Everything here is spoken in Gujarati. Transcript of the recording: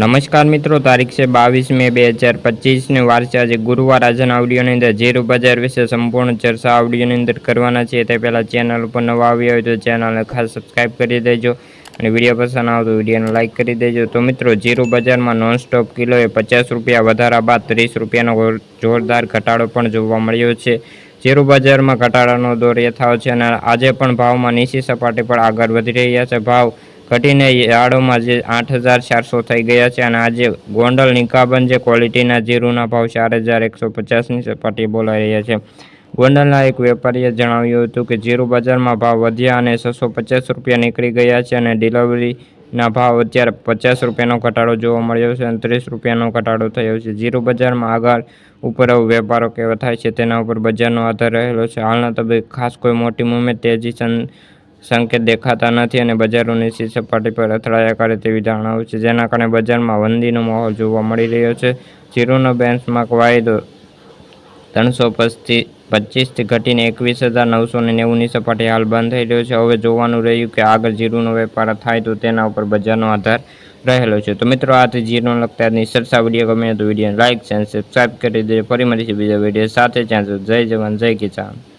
નમસ્કાર મિત્રો, તારીખ છે બાવીસ મે બે હજાર પચીસની વાર છે. આજે ગુરુવાર આજના આવડીઓની અંદર જીરું બજાર વિશે સંપૂર્ણ ચર્ચા આવડીઓની અંદર કરવાના છે. તે પહેલાં ચેનલ ઉપર નવા આવ્યા હોય તો ચેનલને ખાસ સબસ્ક્રાઈબ કરી દેજો અને વીડિયો પસંદ આવે તો વિડીયોને લાઇક કરી દેજો. તો મિત્રો જીરું બજારમાં નોનસ્ટોપ કિલોએ પચાસ રૂપિયા વધારા બાદ ત્રીસ રૂપિયાનો જોરદાર ઘટાડો પણ જોવા મળ્યો છે. જીરું બજારમાં ઘટાડાનો દોર યથાવ છે અને આજે પણ ભાવમાં નીચી સપાટી પર આગળ વધી રહ્યા છે. ભાવ ઘટીને યાર્ડોમાં જે આઠ હજાર ચારસો થઈ ગયા છે અને આજે ગોંડલ, નિકાબન જે ક્વોલિટીના જીરુના ભાવ ચાર હજાર એકસો પચાસની સપાટી બોલાઈ રહ્યા છે. ગોંડલના એક વેપારીએ જણાવ્યું હતું કે જીરું બજારમાં ભાવ વધ્યા અને છસો પચાસ રૂપિયા નીકળી ગયા છે અને ડિલિવરીના ભાવ અત્યારે પચાસ રૂપિયાનો ઘટાડો જોવા મળ્યો છે અને ત્રીસ રૂપિયાનો ઘટાડો થયો છે. જીરું બજારમાં આગળ ઉપર વેપારો કેવા થાય છે તેના ઉપર બજારનો આધાર રહેલો છે. હાલના તબે ખાસ કોઈ મોટી મુવમેન્ટ તેજી સંકેત દેખાતા નથી અને બજારો નીચી સપાટી પર અથડાયા કરે તેવી ધારણાઓ છે. જેના કારણે બજારમાં મંદીનો માહોલ જોવા મળી રહ્યો છે. જીરોનો બેન્ચમાર્ક વાયદો ત્રણસો પચીસ પચીસથી ઘટીને એકવીસ હજાર નવસો ને નેવુંની સપાટી હાલ બંધ થઈ રહ્યો છે. હવે જોવાનું રહ્યું કે આગળ જીરુનો વેપાર થાય તો તેના ઉપર બજારનો આધાર રહેલો છે. તો મિત્રો આથી જીરો લગતા આજની સરસા વીડિયો. ગમે તો વીડિયો લાઇક છે અને સબસ્ક્રાઈબ કરી દેજો. ફરી મળીશું બીજા વીડિયો સાથે. ત્યાં જય જવાન, જય કિસાન.